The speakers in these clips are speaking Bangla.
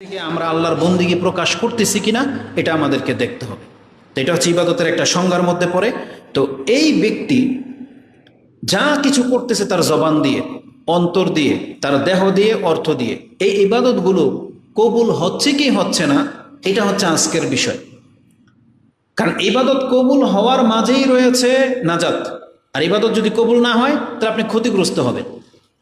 থেকে আমরা আল্লাহর বন্দিগি প্রকাশ করতেছি কিনা, এটা আমাদেরকে দেখতে হবে। তো এটা হচ্ছে ইবাদতের একটা সংজ্ঞার মধ্যে পড়ে। তো এই ব্যক্তি যা কিছু করতেছে তার জবান দিয়ে, অন্তর দিয়ে, তার দেহ দিয়ে, অর্থ দিয়ে, এই ইবাদতগুলো কবুল হচ্ছে কি হচ্ছে না, এটা হচ্ছে আজকের বিষয়। কারণ ইবাদত কবুল হওয়ার মাঝেই রয়েছে নাজাত। আর ইবাদত যদি কবুল না হয়, তাহলে আপনি ক্ষতিগ্রস্ত হবেন।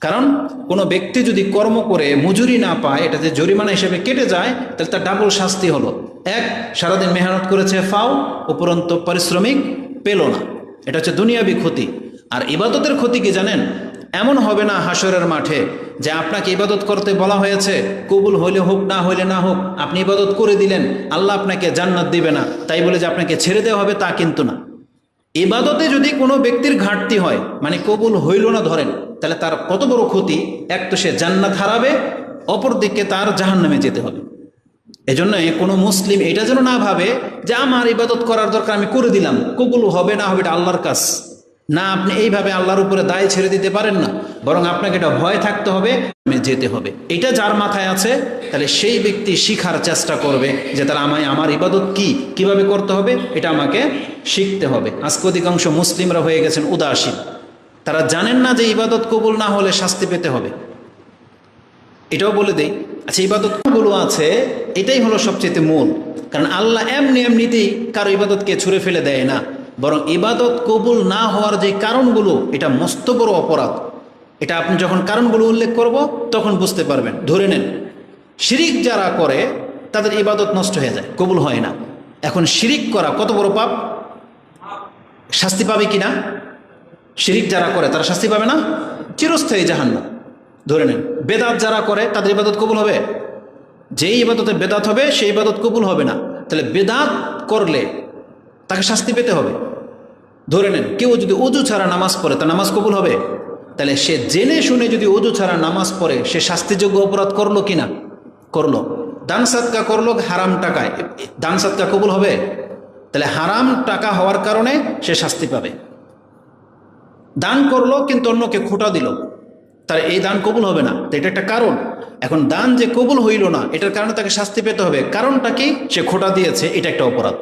কারণ কোনো ব্যক্তি যদি কর্ম করে মজুরি না পায়, এটা যে জরিমানা হিসেবে কেটে যায়, তাহলে তার ডাবল শাস্তি হলো। এক, সারাদিন মেহনত করেছে, ফাও, উপরন্ত পারিশ্রমিক পেল না। এটা হচ্ছে দুনিয়াবি ক্ষতি। আর ইবাদতের ক্ষতি কি জানেন? এমন হবে না হাসরের মাঠে যে আপনাকে ইবাদত করতে বলা হয়েছে, কবুল হইলে হোক, না হইলে না হোক, আপনি ইবাদত করে দিলেন, আল্লাহ আপনাকে জান্নাত দিবে না। তাই বলে যে আপনাকে ছেড়ে দেওয়া হবে তা কিন্তু না। ইবাদতে যদি কোনো ব্যক্তির ঘাটতি হয় মানে কবুল হইল না ধরেন তাহলে তার কত বড় ক্ষতি? এক তো সে জান্নাত হারাবে অপর দিকে তার জাহান্নামে যেতে হবে। এই এজন্য কোনো মুসলিম এটা যেন না ভাবে যে আমার ইবাদত করার দরকার আমি করে দিলাম, কবুল হবে না হবে এটা আল্লাহর কাজ। না, আপনি এইভাবে আল্লাহর উপরে দায় ছেড়ে দিতে পারেন না, বরং আপনাকে এটা ভয় থাকতে হবে যেতে হবে। এটা যার মাথায় আছে, তাহলে সেই ব্যক্তি শিখার চেষ্টা করবে যে তারা আমায় আমার ইবাদত কি, কীভাবে করতে হবে, এটা আমাকে শিখতে হবে। আজকে অধিকাংশ মুসলিমরা হয়ে গেছেন উদাসীন। তারা জানেন না যে ইবাদত কবুল না হলে শাস্তি পেতে হবে। এটাও বলে দেই আচ্ছা ইবাদতগুলো আছে, এটাই হলো সবচেয়ে মূল। কারণ আল্লাহ এমনি এমনিতেই কারও ইবাদতকে ছুঁড়ে ফেলে দেয় না। বরং ইবাদত কবুল না হওয়ার যে কারণগুলো, এটা মস্ত বড় অপরাধ। এটা আপনি যখন কারণগুলো উল্লেখ করব, তখন বুঝতে পারবেন। ধরে নেন, শিরিক যারা করে, তাদের ইবাদত নষ্ট হয়ে যায়, কবুল হয় না। এখন শিরিক করা কত বড় পাপ? শাস্তি পাবে কি না শিরিক যারা করে, তারা শাস্তি পাবে না? চিরস্থায়ী জাহান্ন ধরে নেন, বেদাত যারা করে, তাদের ইবাদত কবুল হবে? যেই ইবাদতে বেদাত হবে, সেই ইবাদত কবুল হবে না। তাহলে বেদাত করলে তাকে শাস্তি পেতে হবে। ধরে নেন, কেউ যদি অজু ছাড়া নামাজ পড়ে তা নামাজ কবুল হবে? তাহলে সে জেনে শুনে যদি অজু ছাড়া নামাজ পড়ে, সে শাস্তিযোগ্য অপরাধ করল কি না করল। দান সাতকা করল, হারাম টাকায়। দান সাতকা কবুল হবে? তাহলে হারাম টাকা হওয়ার কারণে সে শাস্তি পাবে। দান করল, কিন্তু অন্যকে খোটা দিল। তার এই দান কবুল হবে না। তো এটা একটা কারণ। এখন দান যে কবুল হইল না, এটার কারণে তাকে শাস্তি পেতে হবে। কারণটা কি? সে খোটা দিয়েছে, এটা একটা অপরাধ।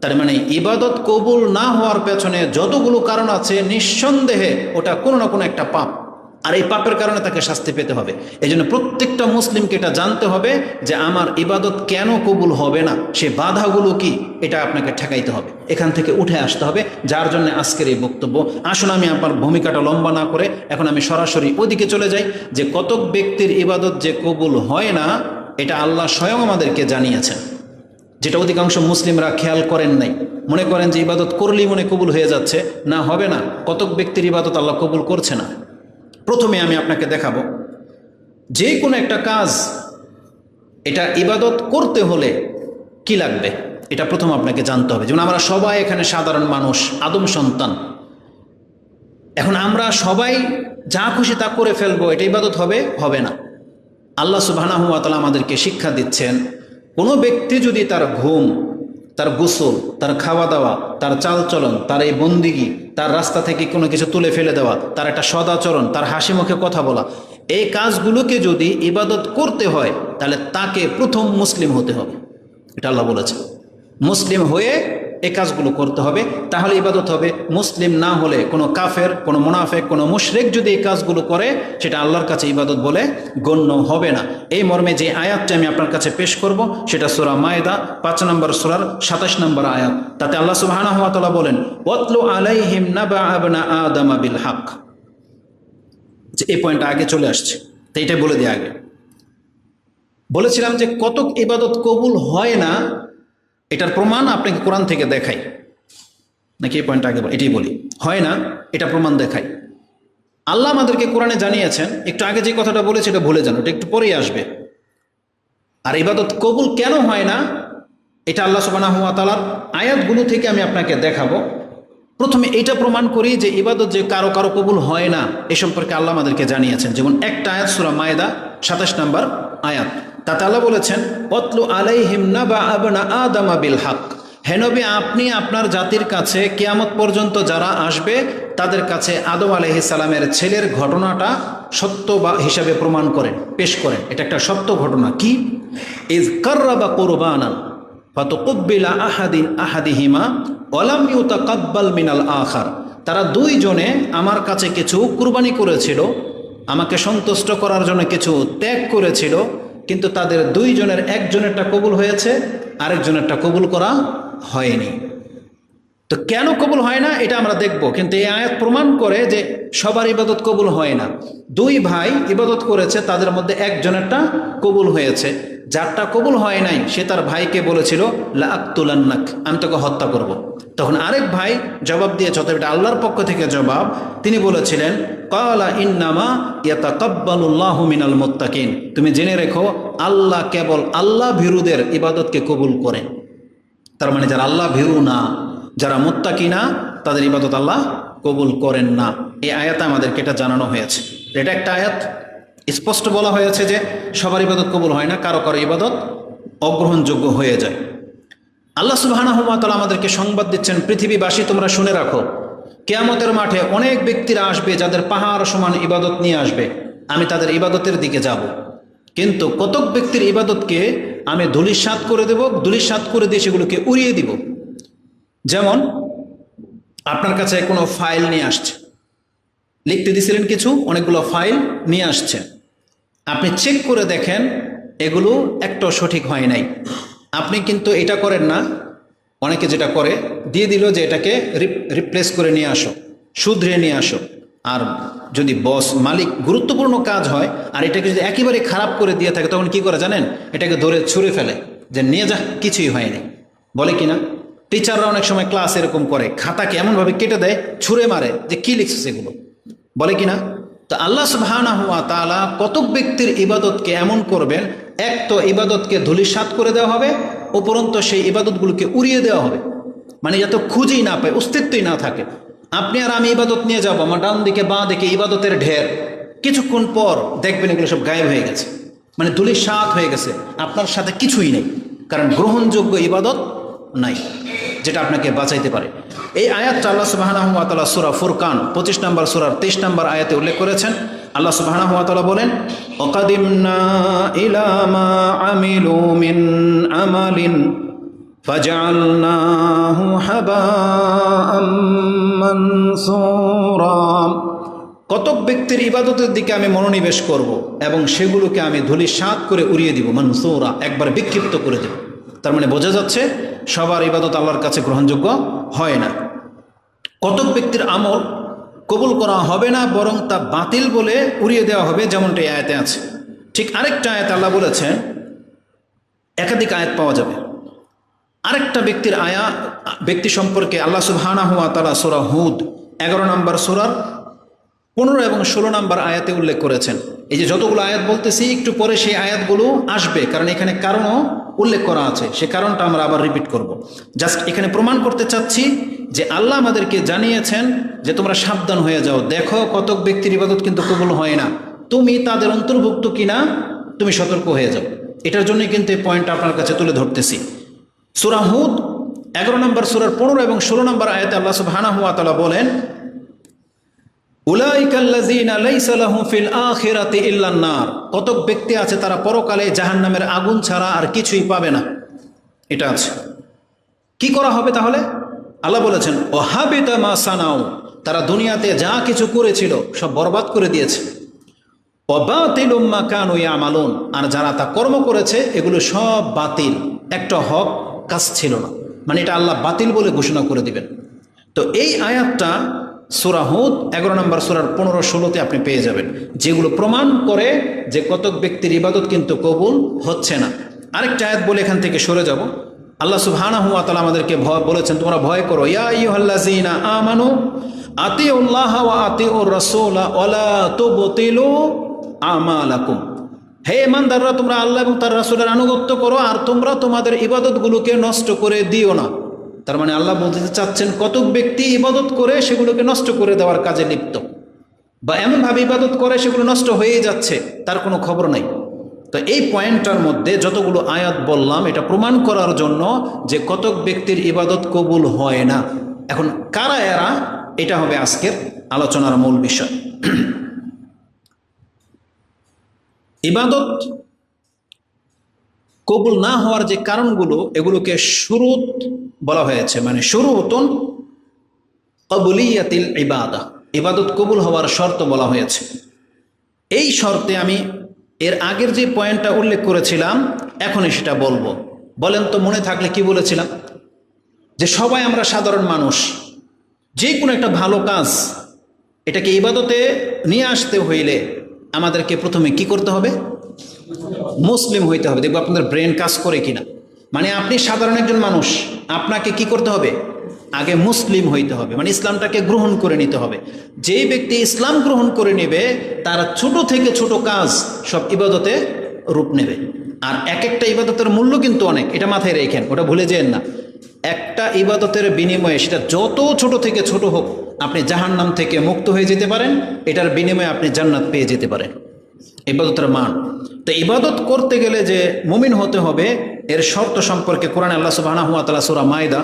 তার মানে ইবাদত কবুল না হওয়ার পেছনে যতগুলো কারণ আছে, নিঃসন্দেহে ওটা কোনো না কোনো একটা পাপ। আর এই পাপের কারণে তাকে শাস্তি পেতে হবে। এই জন্য প্রত্যেকটা মুসলিমকে এটা জানতে হবে যে আমার ইবাদত কেন কবুল হবে না? সে বাধাগুলো কি? এটা আপনাকে ঠেকাইতে হবে। এখান থেকে উঠে আসতে হবে। যার জন্য আজকের এই বক্তব্য। আসুন আমি আপনার ভূমিকাটা লম্বা না করে এখন আমি সরাসরি ওদিকে চলে যাই। যে কতক ব্যক্তির ইবাদত যে কবুল হয় না, এটা আল্লাহ স্বয়ং আমাদেরকে জানিয়েছেন। যেটা অধিকাংশ মুসলিমরা খেয়াল করেন নাই। মনে করেন যে ইবাদত করলেই মনে কবুল হয়ে যাচ্ছে। না, হবে না। কতক ব্যক্তির ইবাদত আল্লাহ কবুল করছে না। প্রথমে আমি আপনাকে দেখাবো, যে কোনো একটা কাজ, এটা ইবাদত করতে হলে কি লাগবে? এটা প্রথম আপনাকে জানতে হবে। যেমন আমরা সবাই এখানে সাধারণ মানুষ, আদম সন্তান। এখন আমরা সবাই যা খুশি তা করে ফেলব, এটা ইবাদত হবে? হবে না। আল্লাহ সুবাহানাহুয়াতালা আমাদেরকে শিক্ষা দিচ্ছেন, কোনো ব্যক্তি যদি তার ঘুম তার গোসল, তার খাওয়া দাওয়া, তার চালচলন, তার এই বন্দিগি, তার রাস্তা থেকে কোনো কিছু তুলে ফেলে দেওয়া, তার একটা সদাচরণ, তার হাসি মুখে কথা বলা, এই কাজগুলোকে যদি ইবাদত করতে হয়, তাহলে তাকে প্রথম মুসলিম হতে হবে। এটা আল্লাহ বলেছে মুসলিম হয়ে এই কাজগুলো করতে হবে, তাহলে ইবাদত হবে। মুসলিম না হলে কোনো কাফের, কোনো মুনাফেক, কোনো মুশরেক যদি এই কাজগুলো করে, সেটা আল্লাহর কাছে ইবাদত বলে গণ্য হবে না। এই মর্মে যে আয়াতটি আমি আপনার কাছে পেশ করব, সেটা সোরা মায়দা, পাঁচ নম্বর সুরার সাতাশ নম্বর আয়াত। তাতে আল্লাহ সুবাহানা বলেন, ওয়াতলু আলাইহিম নাবা আবনা আদামা বিল হাক। যে এই পয়েন্টটা আগে চলে আসছে, তো এটাই বলে দিই আগে। বলেছিলাম যে কতক ইবাদত কবুল হয় না এটার প্রমাণ আপনাকে কোরআন থেকে দেখাই। নাকি এই পয়েন্টটা আগে এটাই বলি। হয় না, এটা প্রমাণ দেখাই। আল্লাহ আমাদেরকে কোরআনে জানিয়েছেন, একটু আগে যে কথাটা বলেছে এটা ভুলে যান, ওটা একটু পরেই আসবে। আর ইবাদত কবুল কেন হয় না? এটা আল্লাহ সুবানা হুয়া তালার আয়াতগুলো থেকে আমি আপনাকে দেখাবো। প্রথমে এটা প্রমাণ করি যে ইবাদত যে কারও কারও কবুল হয় না, এ সম্পর্কে আল্লাহ আমাদেরকে জানিয়েছেন। যেমন একটা আয়াত সুরা মায়দা, সাতাশ নম্বর আয়াত। তাতে আল্লাহ বলেছেন, অতলু আলাইহিম না বা আবনা আদামা বিল হাক। হেনবি আপনি আপনার জাতির কাছে কেয়ামত পর্যন্ত যারা আসবে, তাদের কাছে আদম সালামের ছেলের ঘটনাটা সত্য বা হিসাবে প্রমাণ করেন, পেশ করেন। এটা একটা সত্য ঘটনা। কি? ইজ কার্রা বা কোরবানান ফাতকব্বিলা আহাদিন আহাদিহিমা ওলাম ইউতাকাব্বাল মিনাল আখার। তারা দুইজনে আমার কাছে কিছু কুরবানি করেছিল, আমাকে সন্তুষ্ট করার জন্য কিছু ত্যাগ করেছিল কিন্তু তাদের দুইজনের একজনেরটা কবুল হয়েছে আরেকজনেরটা কবুল করা হয়নি। তো কেন কবুল হয় না, এটা আমরা দেখব। কিন্তু এই আয়াত প্রমাণ করে যে সবার ইবাদত কবুল হয় না। দুই ভাই ইবাদত করেছে, তাদের মধ্যে একজনেরটা কবুল হয়েছে। যারটা কবুল হয় নাই, সে তার ভাইকে বলেছিল লাক্তুলান্নাক আমি তোকে হত্যা করব। তখন আরেক ভাই জবাব দিয়েছে অতএব এটা আল্লাহর পক্ষ থেকে জবাব, তিনি বলেছিলেন, কালা ইন্নামা ইয়াতাকাব্বালুল্লাহ মিনাল মোত্তাকিন। তুমি জেনে রেখো, আল্লাহ কেবল আল্লাহ ভীরুদের ইবাদতকে কবুল করেন তার মানে যারা আল্লাহ ভীরু না যারা মুত্তাকি না, তাদের ইবাদত আল্লাহ কবুল করেন না। এই আয়াতে আমাদেরকে এটা জানানো হয়েছে। এটা একটা আয়াত। স্পষ্ট বলা হয়েছে যে সবার ইবাদত কবুল হয় না, কারও কারও ইবাদত অগ্রহণযোগ্য হয়ে যায়। আল্লাহ সুবাহানহমাতাল আমাদেরকে সংবাদ দিচ্ছেন, পৃথিবীবাসী তোমরা শুনে রাখো, কেয়ামতের মাঠে অনেক ব্যক্তিরা আসবে যাদের পাহাড় সমান ইবাদত নিয়ে আসবে। আমি তাদের ইবাদতের দিকে যাব। কিন্তু কতক ব্যক্তির ইবাদতকে আমি ধুলিসাত করে দেব ধুলিসাত করে দিয়ে সেগুলোকে উড়িয়ে দিব। যেমন, আপনার কাছে কোনো ফাইল নিয়ে আসছে। লিখতে দিছিলেন কিছু, অনেকগুলো ফাইল নিয়ে আসছে। আপনি চেক করে দেখেন, এগুলো একটাও সঠিক হয় নাই। আপনি কিন্তু এটা করেন না, অনেকে যেটা করে, দিয়ে দিল যে এটাকে রিপ্লেস করে নিয়ে আসো, শুধরে নিয়ে আসো। আর যদি বস, মালিক গুরুত্বপূর্ণ কাজ হয়, আর এটাকে যদি একেবারে খারাপ করে দিয়ে থাকে, তখন কি করে জানেন? এটাকে ধরে ছুঁড়ে ফেলে, যে নিয়ে যা, কিছুই হয়নি। বলে কি না? টিচাররা অনেক সময় ক্লাস এরকম করে, খাতাকে এমনভাবে কেটে দেয়, ছুঁড়ে মারে যে কি লিখছে সেগুলো বলে কি না তো আল্লাহ সুবহানা হুয়া তালা কতক ব্যক্তির ইবাদতকে এমন করবেন, এক তো ইবাদতকে ধুলিসাত করে দেওয়া হবে, উপরন্ত সেই ইবাদতগুলোকে উড়িয়ে দেওয়া হবে। মানে যাতে খুঁজেই না পায়, অস্তিত্বই না থাকে। আপনি আর আমি ইবাদত নিয়ে যাব, আমার ডান দিকে, বাঁ দিকে ইবাদতের ঢের। কিছুক্ষণ পর দেখবেন এগুলো সব গায়েব হয়ে গেছে। মানে ধুলিসাত হয়ে গেছে, আপনার সাথে কিছুই নেই। কারণ গ্রহণযোগ্য ইবাদত নাই। যেটা আপনাকে বাঁচাইতে পারে এই আয়াতটা আল্লাহ সুবাহানহমাতালা সুরা ফুরকান পঁচিশ নম্বর সুরার তেইশ নম্বর আয়াতে উল্লেখ করেছেন আল্লাহ সুবাহানহমাতালা বলেন অকাদিমনা ইলামা আমিলু মিন আমালিন فجعلناه هباء منثورا কতক ব্যক্তির ইবাদতের দিকে আমি মনোনিবেশ করব এবং সেগুলোকে আমি ধুলি সাত করে উড়িয়ে দিব মনসৌরা একবার বিক্ষিপ্ত করে দেব তার মানে বোঝা যাচ্ছে সবার ইবাদত আল্লাহর কাছে গ্রহণযোগ্য হয় না। কতক ব্যক্তির আমল কবুল করা হবে না, বরং তা বাতিল বলে উড়িয়ে দেওয়া হবে, যেমনটা আয়াতে আছে। ঠিক আরেকটা আয়াত আল্লাহ বলেছেন, একাধিক আয়াত পাওয়া যাবে। আরেকটা ব্যক্তির আয়া, ব্যক্তি সম্পর্কে আল্লাহ সুবহানা হুয়া তালা সোরা হুদ এগারো নম্বর সোরার পনেরো এবং ষোলো নম্বর আয়াতে উল্লেখ করেছেন। এই যে যতগুলো আয়াত বলতেছি, একটু পরে সেই আয়াতগুলো আসবে। কারণ এখানে কারণও উল্লেখ করা আছে। সে কারণটা আমরা আবার রিপিট করব। জাস্ট এখানে প্রমাণ করতে চাচ্ছি যে আল্লাহ আমাদেরকে জানিয়েছেন যে তোমরা সাবধান হয়ে যাও। দেখো, কতক ব্যক্তির ইবাদত কিন্তু কবুল হয় না। তুমি তাদের অন্তর্ভুক্ত কিনা, তুমি সতর্ক হয়ে যাও। এটার জন্যই কিন্তু এই পয়েন্টটা আপনার কাছে তুলে ধরতেছি। সুরা হুদ, এগারো নম্বর সুরার পনেরো এবং ষোলো নম্বর আয়াতে আল্লাহ তাআলা বলেন কতক ব্যক্তি আছে তারা পরকালে জাহান নামের আগুন ছাড়া আর কিছুই পাবে না। এটা আছে। কি করা হবে তাহলে? আল্লাহ বলেছেন ও হাবিতা মা সানাও তারা দুনিয়াতে যা কিছু করেছিল সব বরবাদ করে দিয়েছে। অবাতিল উম্মা কানু আমালুন আর যারা তা কর্ম করেছে, এগুলো সব বাতিল। একটা হক, কাজ ছিল না। মানে এটা আল্লাহ বাতিল বলে ঘোষণা করে দিবেন। তো এই আয়াতটা সুরাহুদ এগারো নম্বর সুরার পনেরো ষোলোতে আপনি পেয়ে যাবেন। যেগুলো প্রমাণ করে যে কতক ব্যক্তির ইবাদত কিন্তু কবুল হচ্ছে না। আরেকটা আয়াত বলে এখান থেকে সরে যাব। আল্লাহ সুবহানা হুয়া তালা আমাদেরকে ভয়, বলেছেন, তোমরা ভয় করো আমানু আতি উল্লাহ আতি ও রসোলা ওলা তো হে ইমানদাররা, তোমরা আল্লাহ এবং তার রাসুলের আনুগত্য করো, আর তোমরা তোমাদের ইবাদতগুলোকে নষ্ট করে দিও না। তার মানে আল্লাহ বলতে চাচ্ছেন, কতক ব্যক্তি ইবাদত করে সেগুলোকে নষ্ট করে দেওয়ার কাজে লিপ্ত। বা এমনভাবে ইবাদত করে সেগুলো নষ্ট হয়েই যাচ্ছে, তার কোনো খবর নাই। তো এই পয়েন্টটার মধ্যে যতগুলো আয়াত বললাম, এটা প্রমাণ করার জন্য যে কতক ব্যক্তির ইবাদত কবুল হয় না। এখন কারা এরা? এটা হবে আজকের আলোচনার মূল বিষয়। ইবাদত কবুল না হওয়ার যে কারণগুলো, এগুলোকে শুরুত বলা হয়েছে মানে শুরু শুরুতন কবুলিয়াতিল ইবাদা, ইবাদত কবুল হওয়ার শর্ত বলা হয়েছে। এই শর্তে আমি এর আগের যে পয়েন্টটা উল্লেখ করেছিলাম, এখনই সেটা বলব। বলেন তো, মনে থাকলে কি বলেছিলাম? যে সবাই আমরা সাধারণ মানুষ, যে কোনো একটা ভালো কাজ, এটাকে ইবাদতে নিয়ে আসতে হইলে আমাদেরকে প্রথমে কি করতে হবে? মুসলিম হইতে হবে। দেখব আপনাদের ব্রেন কাজ করে কিনা। মানে আপনি সাধারণ একজন মানুষ, আপনাকে কি করতে হবে? আগে মুসলিম হইতে হবে মানে ইসলামটাকে গ্রহণ করে নিতে হবে। যেই ব্যক্তি ইসলাম গ্রহণ করে নেবে, তার ছোট থেকে ছোট কাজ সব ইবাদতে রূপ নেবে। আর এক একটা ইবাদতের মূল্য কিন্তু অনেক, এটা মাথায় রেখেন, ওটা ভুলে যেন না। একটা ইবাদতের বিনিময়ে সেটা যত ছোট থেকে ছোট হোক, আপনি জাহান্নাম থেকে মুক্ত হয়ে যেতে পারেন, এটার বিনিময়ে আপনি জান্নাত পেয়ে যেতে পারেন। ইবাদতের মান। তো ইবাদত করতে গেলে যে মুমিন হতে হবে, এর শর্ত সম্পর্কে কোরআন আল্লাহ সুবাহ তালা সুরা মায়দা,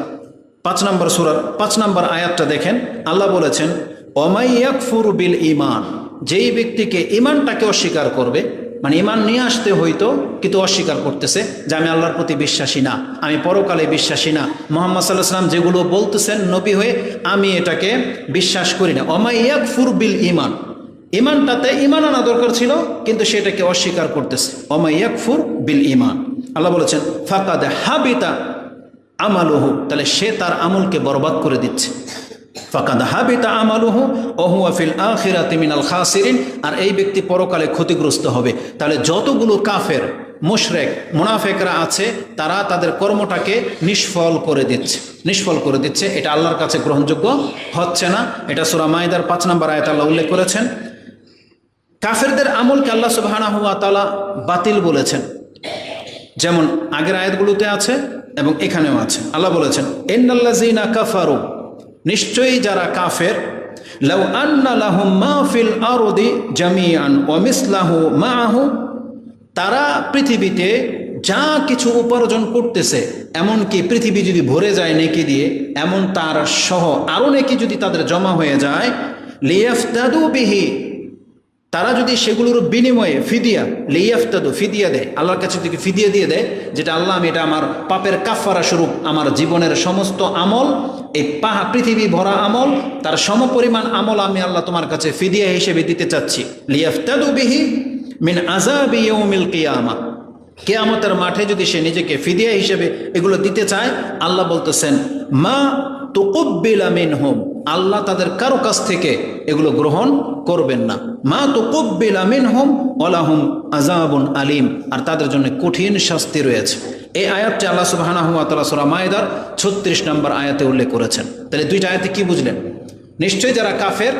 পাঁচ নম্বর সুরার পাঁচ নম্বর আয়াতটা দেখেন। আল্লাহ বলেছেন অমাইয়াকফুর বিল ইমান যেই ব্যক্তিকে ইমানটাকে অস্বীকার করবে মানে ইমান নিয়ে আসতে হইতো, কিন্তু অস্বীকার করতেছে যে আমি আল্লাহর প্রতি বিশ্বাসী না, আমি পরকালে বিশ্বাসী না। মোহাম্মদ সাল্লাহ সাল্লাম যেগুলো বলতেছেন নবী হয়ে, আমি এটাকে বিশ্বাস করি না। অমাইয়াকফুর বিল ইমান ইমানটাতে ইমান আনা দরকার ছিল, কিন্তু সেটাকে অস্বীকার করতেছে। অমাইয়াকফুর বিল ইমান আল্লাহ বলেছেন, ফাকাদ হাবিতা আমালুহু। তাহলে সে তার আমলকে বরবাদ করে দিচ্ছে। ফাকাদ হাবিতা আমালুহু, ওহুয়া ফিল আখিরাতি মিনাল খাসিরিন। আর এই ব্যক্তি পরকালে ক্ষতিগ্রস্ত হবে। তাহলে যতগুলো কাফের, মুশরেক, মুনাফেকরা আছে, তারা তাদের কর্মটাকে নিষ্ফল করে দিচ্ছে। নিষ্ফল করে দিচ্ছে। এটা আল্লাহর কাছে গ্রহণযোগ্য হচ্ছে না। এটা সুরা মাইদার পাঁচ নম্বর আয়াত উল্লেখ করেছেন কাফেরদের আমলকে আল্লাহ সুবহানাহু ওয়া তাআলা বাতিল বলেছেন। যেমন আগের আয়াতগুলোতে আছে এবং এখানেও আছে। আল্লাহ বলেছেন এন্নাল্লাজিনা কাফারু। নিশ্চয়ই যারা কাফের, লাউ আন্না লাহুম মা ফিল আরদি জামিআন ওয়া মিসলাহু মাআহু। তারা পৃথিবীতে যা কিছু উপার্জন করতেছে, এমনকি পৃথিবী যদি ভরে যায় নেকি দিয়ে, এমন তার সহ আরও নেকি যদি তাদের জমা হয়ে যায় লিয়াফতাদু বিহি তারা যদি সেগুলোর বিনিময়ে ফিদিয়া, লিয়াফতাদু, ফিদিয়া দেয়, আল্লাহর কাছে থেকে ফিদিয়া দিয়ে দেয়, যেটা আল্লাহ আমি এটা আমার পাপের কাফারা স্বরূপ, আমার জীবনের সমস্ত আমল, এই পাহা পৃথিবী ভরা আমল, তার সমপরিমাণ আমল আমি আল্লাহ তোমার কাছে ফিদিয়া হিসেবে দিতে চাচ্ছি। লিয়াফতাদু বিহি মিন আজাবি ইয়াউমিল কিয়ামা। কেয়ামতের মাঠে যদি সে নিজেকে ফিদিয়া হিসেবে এগুলো দিতে চায়, আল্লাহ বলতেছেন, মা তুকুব্বিলা মিনহুম। আল্লাহ তাদের কারও কাছ থেকে এগুলো গ্রহণ করবেন না। মা তুকুব্বিলা মিনহুম ওয়ালাহুম আজাবুন আলিম। আর তাদের জন্য কঠিন শাস্তি রয়েছে। এই আয়াতটি আল্লাহ তাআলা সূরা মায়েদার 36 নম্বর আয়াতে উল্লেখ করেছেন। তাহলে দুইটা আয়াতে কি বুঝলেন? নিশ্চয়ই যারা কাফের,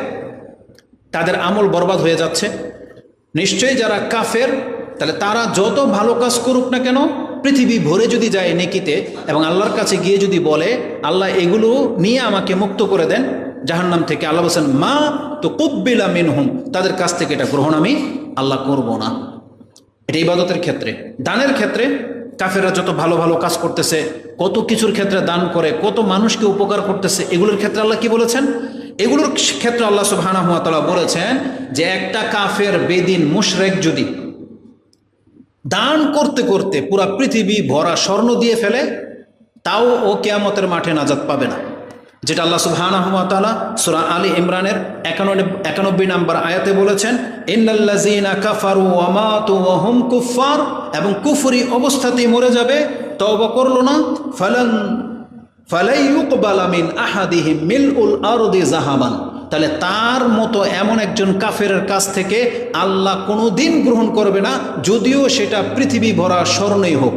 তাদের আমল বরবাদ হয়ে যাচ্ছে। নিশ্চয়ই যারা কাফের, তাহলে তারা যত ভালো কাজ করুক না কেন পৃথিবী ভরে যদি যায় নেকিতে এবং আল্লাহর কাছে গিয়ে যদি বলে, আল্লাহ, এগুলো নিয়ে আমাকে মুক্ত করে দেন। জাহান্নাম থেকে আল্লাহ বলছেন, মা তো কুব্বিলা মিনহুম। তাদের কাছ থেকে এটা গ্রহণ আমি আল্লাহ করব না। এটা ইবাদতের ক্ষেত্রে। দানের ক্ষেত্রে কাফেররা যত ভালো ভালো কাজ করতেছে, কত কিছুর ক্ষেত্রে দান করে, কত মানুষকে উপকার করতেছে, এগুলোর ক্ষেত্রে আল্লাহ কি বলেছেন? এগুলোর ক্ষেত্রে আল্লাহ তাআলা বলেছেন যে একটা কাফের বেদিন মুশরেক যদি দান করতে করতে পুরা পৃথিবী ভরা স্বর্ণ দিয়ে ফেলে, তাও ও কেয়ামতের মাঠে নাজাত পাবে না। যেটা আল্লাহ সুবহানাহু ওয়া তাআলা সূরা আলী ইমরানের 91 91 নম্বর আয়াতে বলেছেন কাফারু এবং কুফরি অবস্থাতেই মরে যাবে, তওবা করল না। ফালান, ফালাই ইউকবালা মিন আহাদিহিম মিলউল আরদি জাহাবান। তাহলে তার মতো এমন একজন কাফের কাছ থেকে আল্লাহ কোনো দিন গ্রহণ করবে না, যদিও সেটা পৃথিবী ভরা স্মরণেই হোক।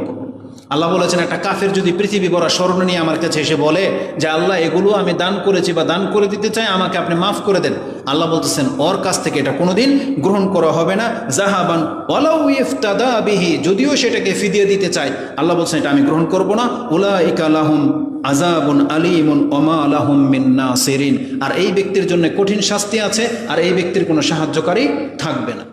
আল্লাহ বলেছেন, একটা কাফের যদি পৃথিবী ভরা স্মরণ নিয়ে আমার কাছে এসে বলে যে, আল্লাহ, এগুলো আমি দান করেছি বা দান করে দিতে চাই, আমাকে আপনি মাফ করে দেন। আল্লাহ বলতেছেন, ওর কাছ থেকে এটা কোনোদিন গ্রহণ করা হবে না। জাহাবান ওয়ালাউ ইফতাদা বিহি, যদিও সেটাকে ফিদিয়ে দিতে চাই আল্লাহ বলছেন, এটা আমি গ্রহণ করব না। উলা ইকালাহুম আজাবুন আলিমুন ওমা আলাহুম মিন্না সেরিন আর এই ব্যক্তির জন্য কঠিন শাস্তি আছে, আর এই ব্যক্তির কোনো সাহায্যকারী থাকবে না।